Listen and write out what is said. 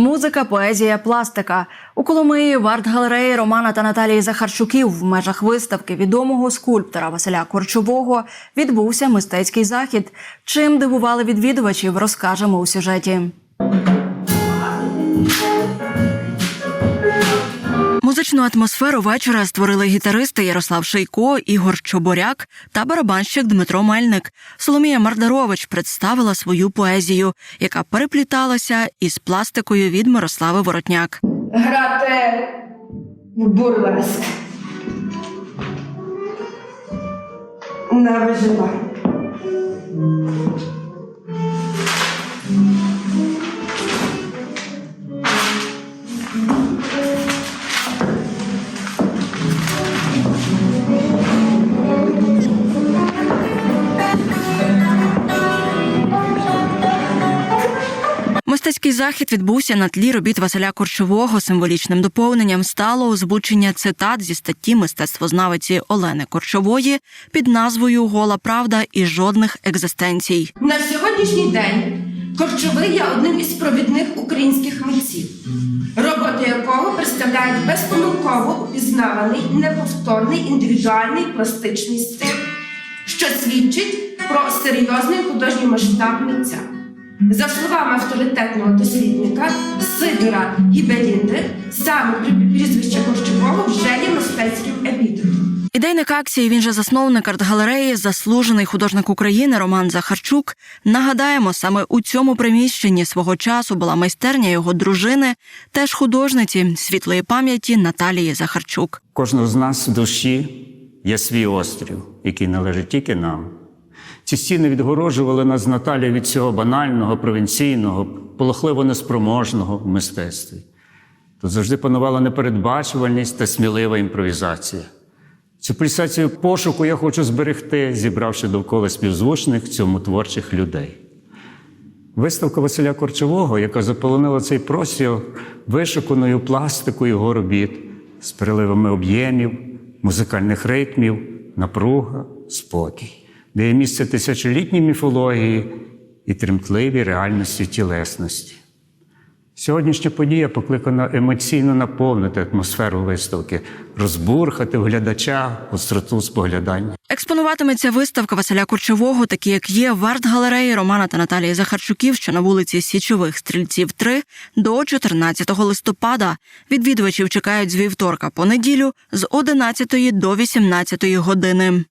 Музика, поезія, пластика у Коломиї в арт-галереї Романа та Наталії Захарчуків в межах виставки відомого скульптора Василя Корчового відбувся мистецький захід. Чим дивували відвідувачів, розкажемо у сюжеті. Музичну атмосферу вечора створили гітаристи Ярослав Шейко, Ігор Чоборяк та барабанщик Дмитро Мельник. Соломія Мардарович представила свою поезію, яка перепліталася із пластикою від Мирослави Воротняк. грати в бурлеск. На виживання. Мистецький захід відбувся на тлі робіт Василя Корчового. Символічним доповненням стало озвучення цитат зі статті мистецтвознавиці Олени Корчової під назвою Гола правда і жодних екзистенцій. На сьогоднішній день Корчовий є одним із провідних українських митців, роботи якого представляють безпомилково упізнаваний, неповторний індивідуальний пластичний стиль, що свідчить про серйозний художній масштаб митця. За словами авторитетного дослідника Сидора Гібелінди, саме прізвище Корчового вже є мистецьким епітетом. Ідейник акції, він же засновник арт-галереї, заслужений художник України Роман Захарчук. Нагадаємо, саме у цьому приміщенні свого часу була майстерня його дружини, теж художниці світлої пам'яті Наталії Захарчук. Кожного з нас в душі є свій острів, який належить тільки нам. Ці стіни відгороджували нас з Наталією від цього банального, провінційного, полохливо неспроможного в мистецтві. Тут завжди панувала непередбачувальність та смілива імпровізація. Цю пульсацію пошуку я хочу зберегти, зібравши довкола співзвучних цьому творчих людей. Виставка Василя Корчового, яка заполонила цей простір вишуканою пластикою його робіт з переливами об'ємів, музикальних ритмів, напруга, спокій, де є місце тисячолітній міфології і тремтливій реальності тілесності. Сьогоднішня подія покликана емоційно наповнити атмосферу виставки, розбурхати в глядача остроту споглядання. Експонуватиметься виставка Василя Корчового, такі як є в арт-галереї Романа та Наталії Захарчуків, що на вулиці Січових стрільців 3 до 14 листопада. Відвідувачів чекають з вівторка по неділю з 11 до 18 години.